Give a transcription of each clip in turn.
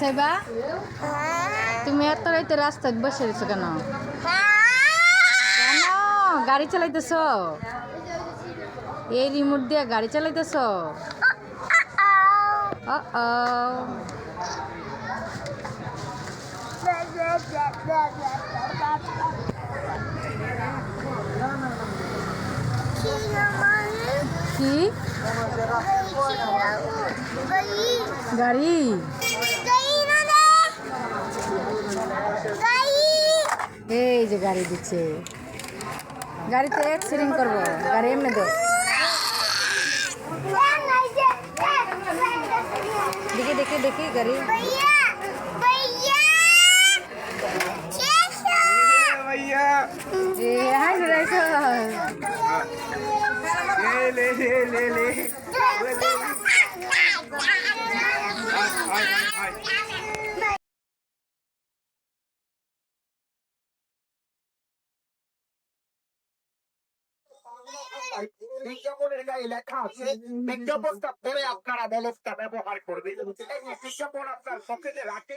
সাইবা তুমি এত রাইতে রাস্তায় বসে রয়েছো কেন? কেন? গাড়ি চালাইতেছ? এই রিমোট দিয়ে গাড়ি চালাইতেছ? কি? গাড়ি? এই যে গাড়ি দিচ্ছে। গাড়িতে অ্যাক্সিডেন্ট করব। গাড়ি এমনি দো। দেখি দেখি দেখি গাড়ি। भैया বিজ্ঞাপনের গায়ে লেখা আছে বিজ্ঞাপনটা পরে আপনারা ব্যবস্থা ব্যবহার করবেন। বিজ্ঞাপন আপনার পকেটে রাখে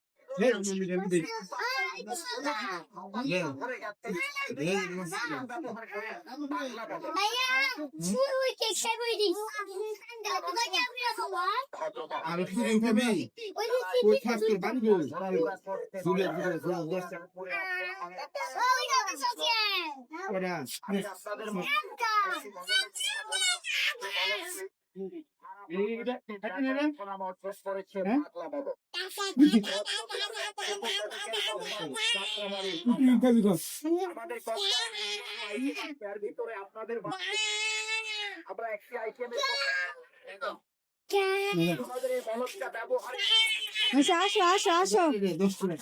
টিকেট কেট না আমি কি খাবে ওই থাকতে বানবো ঝুলে ঝুলে ঝুলে ওরা এইটা এটা নেবে পরামর্শ করেছে হ্যাঁ? পাগলা বাবা কি খাবি গো আমাদের কথা- এর ভিতরে আপনাদের বা- আমরা একটি আইটেমের আমাদের এই বলদটা ব্যবহার আচ্ছা আসো আসো আসো দোস্ত রে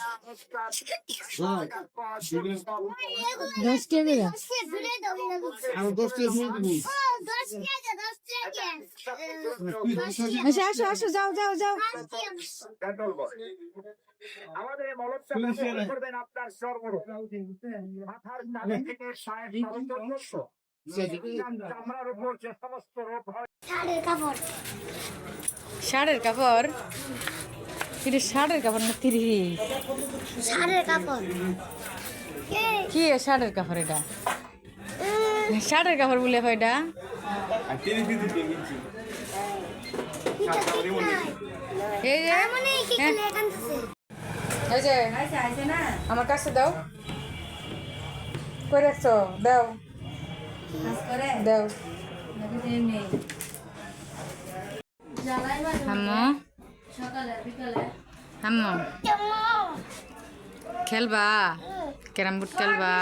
দশ কে দিলা আমার দোস্ত ফোন দিবি আচ্ছা আসো আসো যাও যাও যাও। আমাদের এই মলদটা পুলিশের- ব্যবহার করবেন আপনার সর্বরূপ। মাথার ডানে থেকে সাহেব পর্যন্ত চামড়ার উপর যে সমস্ত রোগ হয়। শাড়ের কাপড়। এটা শাড়ের কাপড় না তিরি সারের কাপড়। কি এ শাড়ের কাপড় এটা? শাড়ের কাপড় বলে হয় এটা? এই যে মানে হ্যাঁ। আমার কাছে দাও কই রাখছো দাও দাও হাম্মু হাম্মু খেলবা ক্যারাম বোর্ড খেলবা